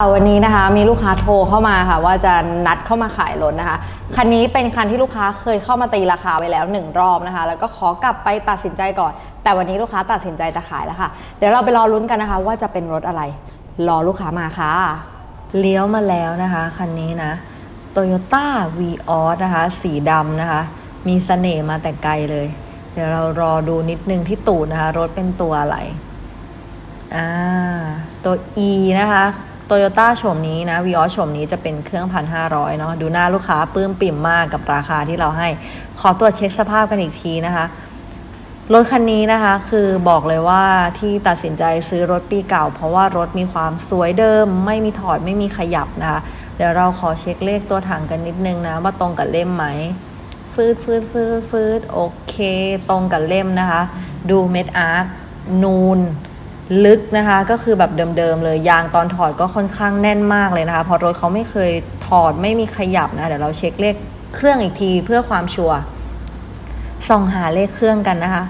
วันนี้นะคะมีลูกค้าโทรเข้ามาค่ะ ว่าจะนัดเข้ามาขายรถนะคะ คันนี้เป็นคันที่ลูกค้าเคยเข้ามาตีราคาไว้แล้วหนึ่งรอบนะคะ แล้วก็ขอกลับไปตัดสินใจก่อน แต่วันนี้ลูกค้าตัดสินใจจะขายแล้วค่ะ เดี๋ยวเราไปรอลุ้นกันนะคะ ว่าจะเป็นรถอะไร รอลูกค้ามาค่ะ เลี้ยวมาแล้วนะคะคันนี้นะ Toyota v ีออสนะคะ สีดำนะคะ มีเสน่ห์มาแต่ไกลเลย เดี๋ยวเรารอดูนิดนึงที่ตูดนะคะ รถเป็นตัวอะไรอ่าตัว E นะคะ โตโยต้าโฉมนี้นะวีออสโฉมนี้จะเป็นเครื่องพันห้าร้อยเนาะดูหน้าลูกค้าปลื้มปิ่มมากกับราคาที่เราให้ ขอตรวจเช็คสภาพกันอีกทีนะคะรถคันนี้นะคะคือบอกเลยว่าที่ตัดสินใจซื้อรถปีเก่า เพราะว่ารถมีความสวยเดิม ไม่มีถอดไม่มีขยับนะคะเดี๋ยวเราขอเช็คเลขตัวถังกันนิดนึงนะ ว่าตรงกับเล่มไหมฟืดฟืดฟืดฟืดโอเค ตรงกับเล่มนะคะ ดูเม็ดอาร์คนูน ลึกนะคะ ก็คือแบบเดิมๆเลยยางตอนถอดก็ค่อนข้างแน่นมากเลยนะคะเพราะรถเขาไม่เคยถอดไม่มีขยับนะเดี๋ยวเราเช็คเลขเครื่องอีกทีเพื่อความชัวร์ส่องหาเลขเครื่องกันนะคะ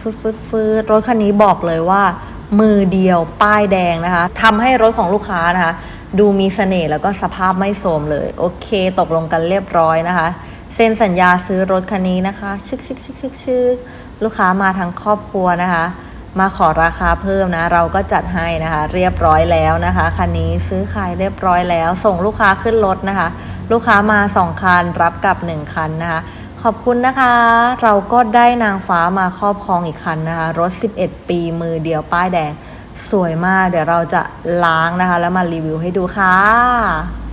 ฟืดฟืดฟืดรถคันนี้บอกเลยว่า มือเดียวป้ายแดงนะคะทำให้รถของลูกค้านะคะ ดูมีเสน่ห์แล้วก็สภาพไม่โทรมเลย โอเค ตกลงกันเรียบร้อยนะคะ เซ็นสัญญาซื้อรถคันนี้นะคะ ชึกชึกชึกชึกชึกลูกค้ามาทั้งครอบครัวนะคะ มาขอราคาเพิ่มนะ เราก็จัดให้นะคะ เรียบร้อยแล้วนะคะคันนี้ซื้อขายเรียบร้อยแล้ว ส่งลูกค้าขึ้นรถนะคะ ลูกค้ามาสองคัน รับกลับหนึ่งคันนะคะ ขอบคุณนะคะ เราก็ได้นางฟ้ามาครอบครองอีกคันนะคะ รถ 11 ปีมือเดียวป้ายแดง สวยมาก เดี๋ยวเราจะล้างนะคะ แล้วมารีวิวให้ดูค่ะ